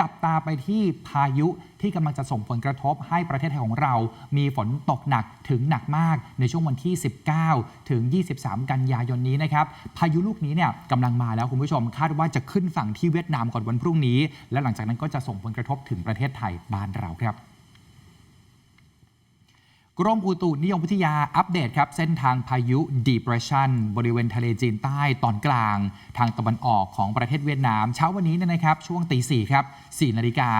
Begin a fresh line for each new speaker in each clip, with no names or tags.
จับตาไปที่พายุที่กำลังจะส่งผลกระทบให้ประเทศไทยของเรา มีฝนตกหนักถึงหนักมากในช่วงวันที่ 19 ถึง 23 กันยายนนี้นะครับ พายุลูกนี้เนี่ยกำลังมาแล้วคุณผู้ชมคาดว่าจะขึ้นฝั่งที่เวียดนามก่อนวันพรุ่งนี้ และหลังจากนั้นก็จะส่งผลกระทบถึงประเทศไทยบ้านเราครับ กรมอุตุนิยมวิทยาอัปเดตครับ เส้นทางพายุ depression บริเวณทะเลจีนใต้ตอนกลาง ทางตะวันออกของประเทศเวียดนาม เช้าวันนี้นะครับ ช่วงตีสี่ครับสี่นาฬิกา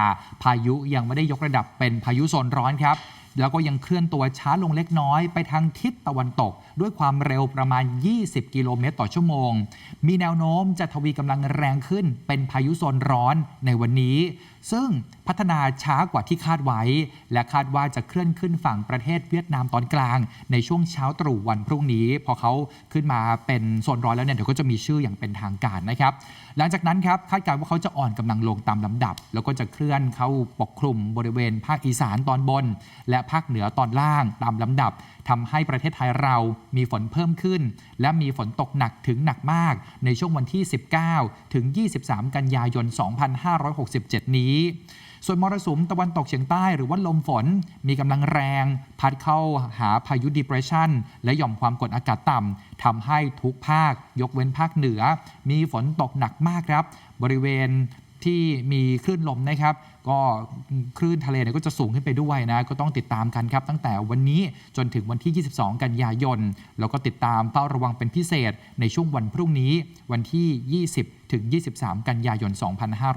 พายุยังไม่ได้ยกระดับเป็นพายุโซนร้อนครับ แล้วก็ยังเคลื่อนตัวช้าลงเล็กน้อยไปทางทิศตะวันตก ด้วยความเร็วประมาณ 20 กิโลเมตรต่อชั่วโมง มีแนวโน้มจะทวีกำลังแรงขึ้นเป็นพายุโซนร้อนในวันนี้ ซึ่งพัฒนาช้ากว่าที่คาดไว้ และคาดว่าจะเคลื่อนขึ้นฝั่งประเทศเวียดนามตอนกลาง ในช่วงเช้าตรู่วันพรุ่งนี้ พอเขาขึ้นมาเป็นโซนร้อนแล้วเนี่ยเดี๋ยวก็จะมีชื่ออย่างเป็นทางการนะครับ หลังจากนั้นครับคาดการณ์ว่าเขาจะอ่อนกำลังลงตามลำดับ แล้วก็จะเคลื่อนเข้าปกคลุมบริเวณภาคอีสานตอนบน และภาคเหนือตอนล่างตามลำดับทำให้ประเทศไทยเรามีฝนเพิ่มขึ้น และมีฝนตกหนักถึงหนักมาก ในช่วงวันที่ 19 ถึง 23 กันยายน 2567 นี้ ส่วนมรสุมตะวันตกเฉียงใต้หรือว่าลมฝนมีกำลังแรง พัดเข้าหาพายุ depression และหย่อมความกดอากาศต่ำทำให้ทุกภาค ยกเว้นภาคเหนือ มีฝนตกหนักมากครับ บริเวณ ที่มีคลื่นลมนะครับ ก็คลื่นทะเลเนี่ยก็จะสูงขึ้นไปด้วยนะ ก็ต้องติดตามกันครับ ตั้งแต่วันนี้จนถึงวันที่ 22 กันยายน แล้วก็ติดตามเฝ้าระวังเป็นพิเศษในช่วงวันพรุ่งนี้วันที่ 20 ถึง 23 กันยายน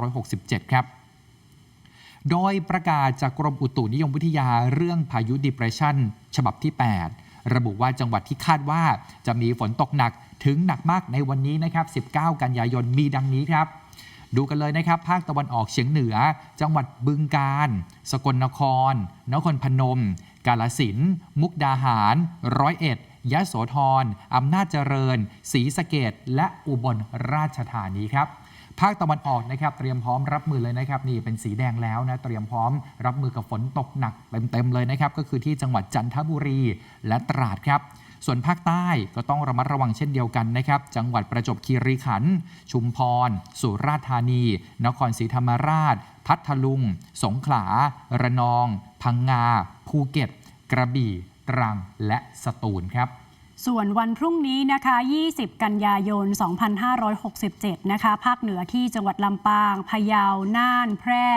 2567 ครับโดยประกาศจากกรมอุตุนิยมวิทยาเรื่องพายุ depression ฉบับที่ 8 ระบุว่าจังหวัดที่คาดว่าจะมีฝนตกหนักถึงหนักมากในวันนี้นะครับ 19 กันยายนมีดังนี้ครับ ดูกันเลยนะครับ ภาคตะวันออกเฉียงเหนือ จังหวัดบึงกาฬสกลนคร นครพนม กาลสินมุกดาหาร ร้อยเอ็ดยะโสธรอำนาจเจริญศรีสะเกดและอุบลราชธานีครับภาคตะวันออกนะครับเตรียมพร้อมรับมือเลยนะครับนี่เป็นสีแดงแล้วนะเตรียมพร้อมรับมือกับฝนตกหนักเต็มๆเลยนะครับก็คือที่จังหวัดจันทบุรีและตราดครับ ส่วนภาคใต้ก็ต้องระมัดระวังเช่นเดียวกันนะครับ จังหวัดประจวบคีรีขันธ์ชุมพร สุราษฎร์ธานี นครศรีธรรมราช พัทลุง สงขลา ระนอง พังงา ภูเก็ต กระบี่ ตรัง และสตูลครับ
ส่วนวันพรุ่งนี้นะคะ 20 กันยายน 2567 นะคะ ภาคเหนือที่จังหวัดลำปาง พะเยา น่าน แพร่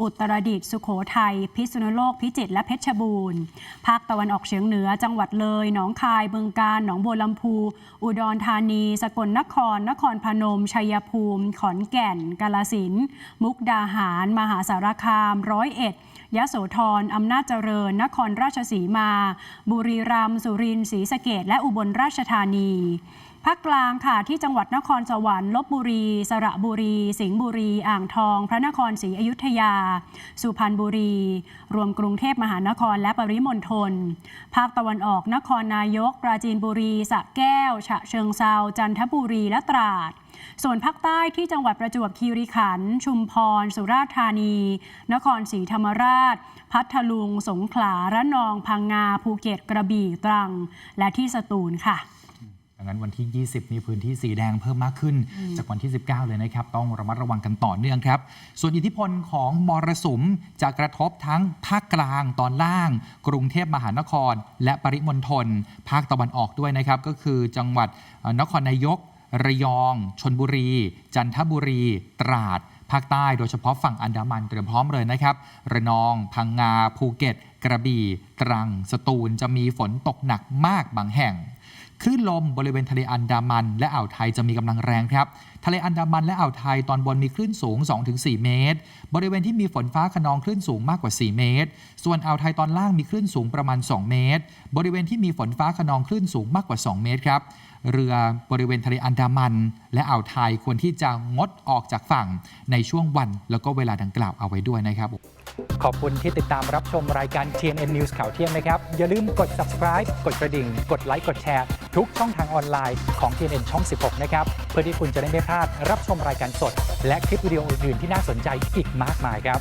อุตรดิตถ์ สุโขทัย พิษณุโลก พิจิตร และเพชรบูรณ์ ภาคตะวันออกเฉียงเหนือ จังหวัดเลย หนองคาย บึงกาฬ หนองบัวลำพู อุดรธานี สกลนคร นครพนม ชัยภูมิ ขอนแก่น กาลสินธุ์มุกดาหาร มหาสารคาม ร้อยเอ็ดยะโสธร อำนาจเจริญ นครราชสีมา บุรีรัมย์ สุรินทร์ ศรีสะเกดและอุบลราชธานี ภาคกลางค่ะที่จังหวัดนครสวรรค์ลบบุรี สระบุรี สิงห์บุรี อ่างทอง พระนครศรีอยุธยา สุพรรณบุรี รวมกรุงเทพมหานครและปริมณฑลภาคตะวันออกนครนายก ปราจีนบุรีสระแก้ว ฉะเชิงเซาจันทบุรีและตราด ส่วนภาคใต้ที่จังหวัดประจวบคีรีขันธ์ชุมพร สุราษฎร์ธานี นครศรีธรรมราช พัทลุง สงขลาระนอง พังงา ภูเก็ตกระบี่ตรัง และที่สตูลค่ะ
ดังนั้นวันที่ 20 มีพื้นที่สีแดงเพิ่มมากขึ้น จากวันที่ 19 เลยนะครับ ต้องระมัดระวังกันต่อเนื่องครับ ส่วนอิทธิพลของมรสุมจะกระทบทั้งภาคกลางตอนล่าง กรุงเทพมหานคร และปริมณฑลภาคตะวันออกด้วยนะครับ ก็คือจังหวัดเอ่อนครนายก ระยองชนบุรี จันทบุรี ตราดภาคใต้โดยเฉพาะฝั่งอันดามันเตรียมพร้อมเลยนะครับ ระนอง พังงา ภูเก็ต กระบี่ ตรัง สตูล จะมีฝนตกหนักมากบางแห่ง คลื่นลมบริเวณทะเลอันดามัน และอ่าวไทยจะมีกำลังแรงครับ ทะเลอันดามันและอ่าวไทยตอนบนมีคลื่นสูง 2-4 เมตร บริเวณที่มีฝนฟ้าขนองคลื่นสูงมากกว่า 4 เมตร ส่วนอ่าวไทยตอนล่างมีคลื่นสูงประมาณ 2 เมตร บริเวณที่มีฝนฟ้าขนองคลื่นสูงมากกว่า 2 เมตรครับ เรือบริเวณทะเลอันดามัน และอ่าวไทยควรที่จะงดออกจากฝั่งในช่วงวัน แล้วก็เวลาดังกล่าวเอาไว้ด้วยนะครับ
ขอบคุณที่ติดตามรับชมรายการ TNN News ข่าวเที่ยงนะครับ อย่าลืมกด subscribe กดกระดิ่ง กดไลค์กดแชร์ ทุกช่องทางออนไลน์ของ TNN ช่อง 16 นะครับ เพื่อที่คุณจะได้ไม่พลาดรับชมรายการสด และคลิปวิดีโออื่นๆที่น่าสนใจอีกมากมายครับ